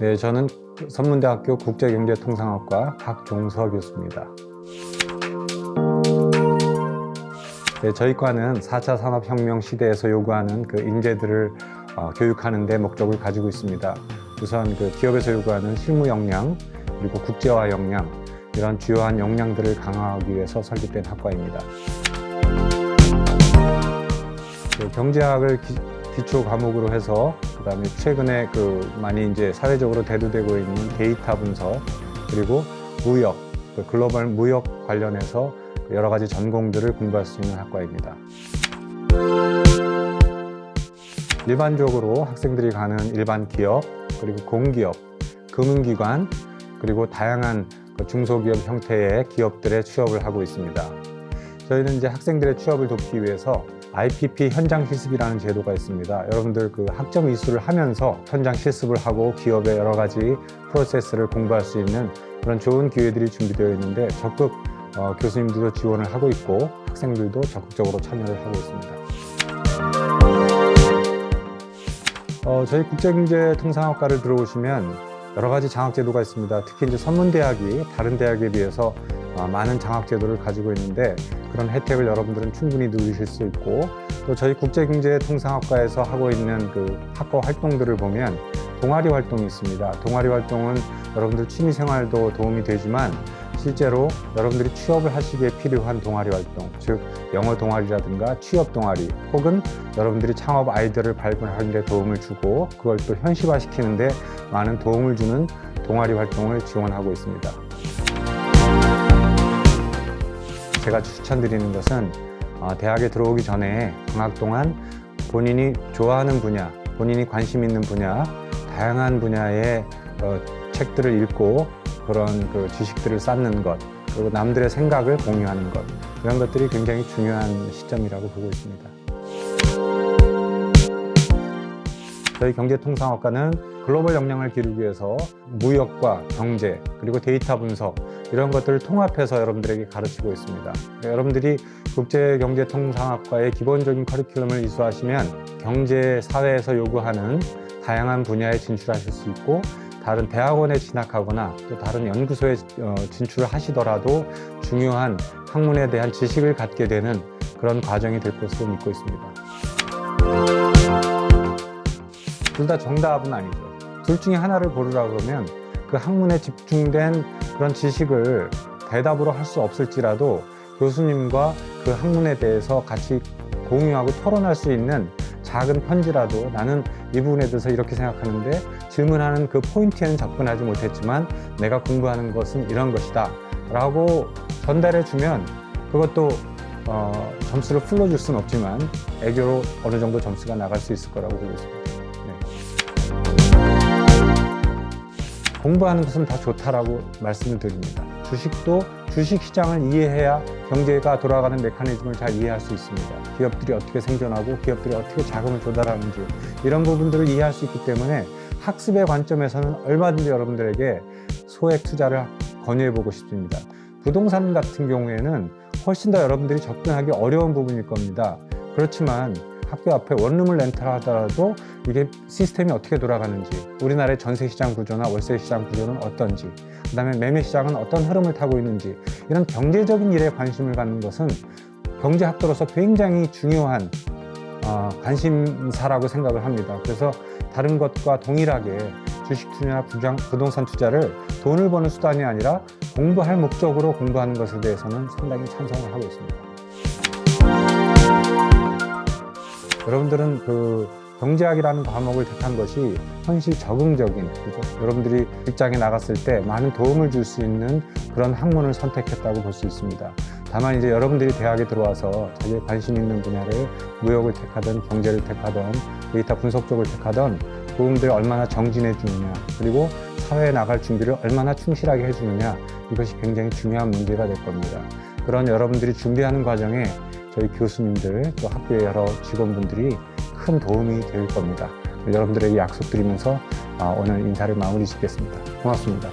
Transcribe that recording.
네, 저는 선문대학교 국제경제통상학과 박종서 교수입니다. 네, 저희 과는 4차 산업혁명 시대에서 요구하는 그 인재들을 어, 교육하는 데 목적을 가지고 있습니다. 우선 그 기업에서 요구하는 실무 역량, 그리고 국제화 역량, 이런 주요한 역량들을 강화하기 위해서 설립된 학과입니다. 그 경제학을 기, 기초 과목으로 해서 그다음에 최근에 그 많이 이제 사회적으로 대두되고 있는 데이터 분석 그리고 무역 그 글로벌 무역 관련해서 여러 가지 전공들을 공부할 수 있는 학과입니다. 일반적으로 학생들이 가는 일반 기업 그리고 공기업, 금융기관 그리고 다양한 그 중소기업 형태의 기업들에 취업을 하고 있습니다. 저희는 이제 학생들의 취업을 돕기 위해서 IPP 현장 실습이라는 제도가 있습니다. 여러분들 그 학점 이수를 하면서 현장 실습을 하고 기업의 여러 가지 프로세스를 공부할 수 있는 그런 좋은 기회들이 준비되어 있는데 적극 어, 교수님들도 지원을 하고 있고 학생들도 적극적으로 참여를 하고 있습니다. 어, 저희 국제경제통상학과를 들어오시면 여러 가지 장학제도가 있습니다. 특히 이제 선문대학이 다른 대학에 비해서 어, 많은 장학제도를 가지고 있는데 그런 혜택을 여러분들은 충분히 누리실 수 있고 또 저희 국제경제통상학과에서 하고 있는 그 학과 활동들을 보면 동아리 활동이 있습니다. 동아리 활동은 여러분들 취미 생활도 도움이 되지만 실제로 여러분들이 취업을 하시기에 필요한 동아리 활동, 즉 영어 동아리라든가 취업 동아리, 혹은 여러분들이 창업 아이디어를 발굴하는 데 도움을 주고 그걸 또 현실화시키는 데 많은 도움을 주는 동아리 활동을 지원하고 있습니다. 제가 추천드리는 것은 어, 대학에 들어오기 전에 방학 동안 본인이 좋아하는 분야, 본인이 관심 있는 분야, 다양한 분야의 어, 책들을 읽고 그런 그 지식들을 쌓는 것, 그리고 남들의 생각을 공유하는 것, 이런 것들이 굉장히 중요한 시점이라고 보고 있습니다. 저희 경제통상학과는 글로벌 역량을 기르기 위해서 무역과 경제 그리고 데이터 분석 이런 것들을 통합해서 여러분들에게 가르치고 있습니다. 그러니까 여러분들이 국제경제통상학과의 기본적인 커리큘럼을 이수하시면 경제 사회에서 요구하는 다양한 분야에 진출하실 수 있고 다른 대학원에 진학하거나 또 다른 연구소에 어, 진출을 하시더라도 중요한 학문에 대한 지식을 갖게 되는 그런 과정이 될 것으로 믿고 있습니다. 둘 다 정답은 아니죠. 둘 중에 하나를 고르라 그러면 그 학문에 집중된 그런 지식을 대답으로 할 수 없을지라도 교수님과 그 학문에 대해서 같이 공유하고 토론할 수 있는 작은 편지라도 나는 이 부분에 대해서 이렇게 생각하는데 질문하는 그 포인트에는 접근하지 못했지만 내가 공부하는 것은 이런 것이다 라고 전달해 주면 그것도 어, 점수를 풀어줄 수는 없지만 애교로 어느 정도 점수가 나갈 수 있을 거라고 보고 있습니다. 공부하는 것은 다 좋다라고 말씀을 드립니다. 주식도 주식 시장을 이해해야 경제가 돌아가는 메커니즘을 잘 이해할 수 있습니다. 기업들이 어떻게 생존하고 기업들이 어떻게 자금을 조달하는지 이런 부분들을 이해할 수 있기 때문에 학습의 관점에서는 얼마든지 여러분들에게 소액 투자를 권유해 보고 싶습니다. 부동산 같은 경우에는 훨씬 더 여러분들이 접근하기 어려운 부분일 겁니다. 그렇지만 학교 앞에 원룸을 렌탈하더라도 이게 시스템이 어떻게 돌아가는지 우리나라의 전세 시장 구조나 월세 시장 구조는 어떤지 그다음에 매매 시장은 어떤 흐름을 타고 있는지 이런 경제적인 일에 관심을 갖는 것은 경제학도로서 굉장히 중요한 어, 관심사라고 생각을 합니다. 그래서 다른 것과 동일하게 주식 투자나 부장, 부동산 투자를 돈을 버는 수단이 아니라 공부할 목적으로 공부하는 것에 대해서는 상당히 찬성을 하고 있습니다. 여러분들은 그 경제학이라는 과목을 택한 것이 현실 적응적인 그죠? 여러분들이 직장에 나갔을 때 많은 도움을 줄 수 있는 그런 학문을 선택했다고 볼 수 있습니다. 다만 이제 여러분들이 대학에 들어와서 자기의 관심 있는 분야를 무역을 택하든 경제를 택하든 데이터 분석 쪽을 택하든 도움들을 얼마나 정진해 주느냐 그리고 사회에 나갈 준비를 얼마나 충실하게 해주느냐 이것이 굉장히 중요한 문제가 될 겁니다. 그런 여러분들이 준비하는 과정에 저희 교수님들 또 학교의 여러 직원분들이 큰 도움이 될 겁니다. 여러분들에게 약속드리면서 아, 오늘 인사를 마무리 짓겠습니다. 고맙습니다.